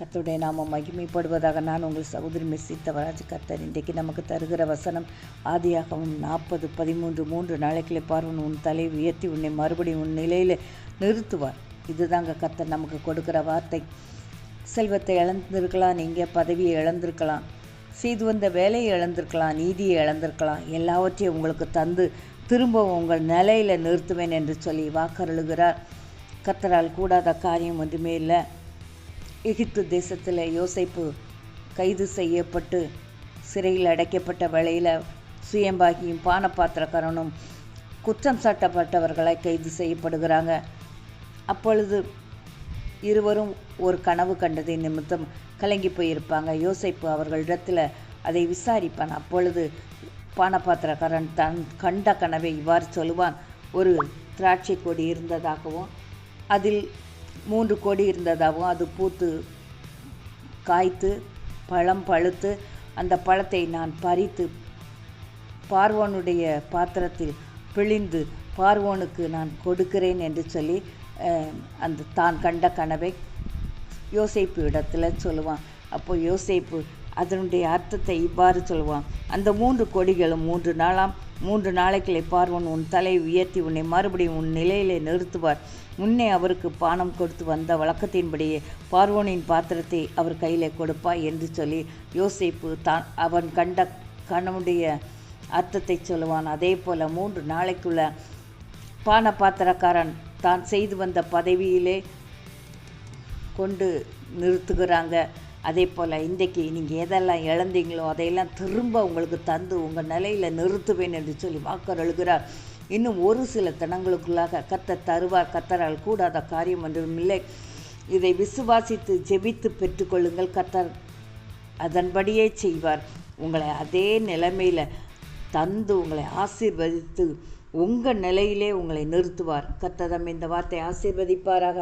கர்த்தருடைய நாமம் மகிமைப்படுவதாக நான் உங்கள் சகோதரி மெஸ்ஸி தவராஜ் கர்த்தர். இன்றைக்கு நமக்கு தருகிற வசனம் ஆதியாகவும் நாற்பது பதிமூன்று மூன்று நாளைக்குள்ளே பார்வன் உன் தலை உயர்த்தி உன்னை மறுபடியும் உன் நிலையில் நிறுத்துவார். இதுதாங்க கர்த்தர் நமக்கு கொடுக்குற வார்த்தை. செல்வத்தை இழந்திருக்கலாம் நீங்கள் பதவியை இழந்திருக்கலாம் செய்து வந்த வேலையை இழந்திருக்கலாம் நீதியை இழந்திருக்கலாம் எல்லாவற்றையும் உங்களுக்கு தந்து திரும்பவும் உங்கள் நிலையில் நிறுத்துவேன் என்று சொல்லி வாக்கருளுகிறார் கத்தரால் கூடாத காரியம் ஒன்றுமே இல்லை. எகிப்து தேசத்தில் யோசைப்பு கைது செய்யப்பட்டு சிறையில் அடைக்கப்பட்ட வேளையில் சுயம்பாகியும் பானபாத்திரக்காரனும் குற்றம் சாட்டப்பட்டவர்களை கைது செய்யப்படுகிறாங்க. அப்பொழுது இருவரும் ஒரு கனவு கண்டதை நிமித்தம் கலங்கி போயிருப்பாங்க. யோசைப்பு அவர்களிடத்தில் அதை விசாரிப்பான். அப்பொழுது பானபாத்திரக்காரன் தன் கண்ட கனவை இவ்வாறு சொல்லுவான். ஒரு திராட்சை கொடி இருந்ததாகவும் அதில் மூன்று கொடி இருந்ததாகவும் அது பூத்து காய்த்து பழம் பழுத்து அந்த பழத்தை நான் பறித்து பார்வோனுடைய பாத்திரத்தில் பிழிந்து பார்வோனுக்கு நான் கொடுக்கிறேன் என்று சொல்லி அந்த தான் கண்ட கனவை யோசிப்பு இடத்துல சொல்லுவான். அப்போ யோசைப்பு அதனுடைய அர்த்தத்தை இவ்வாறு சொல்லுவான். அந்த மூன்று கொடிகளும் மூன்று நாளாம் மூன்று நாளைக்குள்ளே பார்வன் உன் தலை உயர்த்தி உன்னை மறுபடியும் உன் நிலையிலே நிறுத்துவார். முன்னே அவருக்கு பானம் கொடுத்து வந்த வழக்கத்தின்படியே பார்வோனின் பாத்திரத்தை அவர் கையிலே கொடுப்பாய் என்று சொல்லி யோசிப்பு தான் அவன் கண்ட கணவனுடைய அர்த்தத்தை சொல்லுவான். அதே போல் மூன்று நாளைக்குள்ள பான பாத்திரக்காரன் தான் செய்து வந்த பதவியிலே கொண்டு நிறுத்துகிறாங்க. அதே போல் இன்றைக்கு நீங்கள் எதெல்லாம் இழந்தீங்களோ அதையெல்லாம் திரும்ப உங்களுக்கு தந்து உங்கள் நிலையில் நிறுத்துவேன் என்று சொல்லி வாக்கர் எழுகிறார் இன்னும் ஒரு சில தினங்களுக்குள்ளாக கத்தர் தருவார். கத்தரால் கூடாத காரியம் ஒன்றும் இல்லை. இதை விசுவாசித்து ஜெபித்து பெற்றுக்கொள்ளுங்கள் கத்தர் அதன்படியே செய்வார். உங்களை அதே நிலைமையில் தந்து உங்களை ஆசீர்வதித்து உங்கள் நிலையிலே உங்களை நிறுத்துவார். கத்ததம் இந்த வார்த்தை ஆசீர்வதிப்பாராக.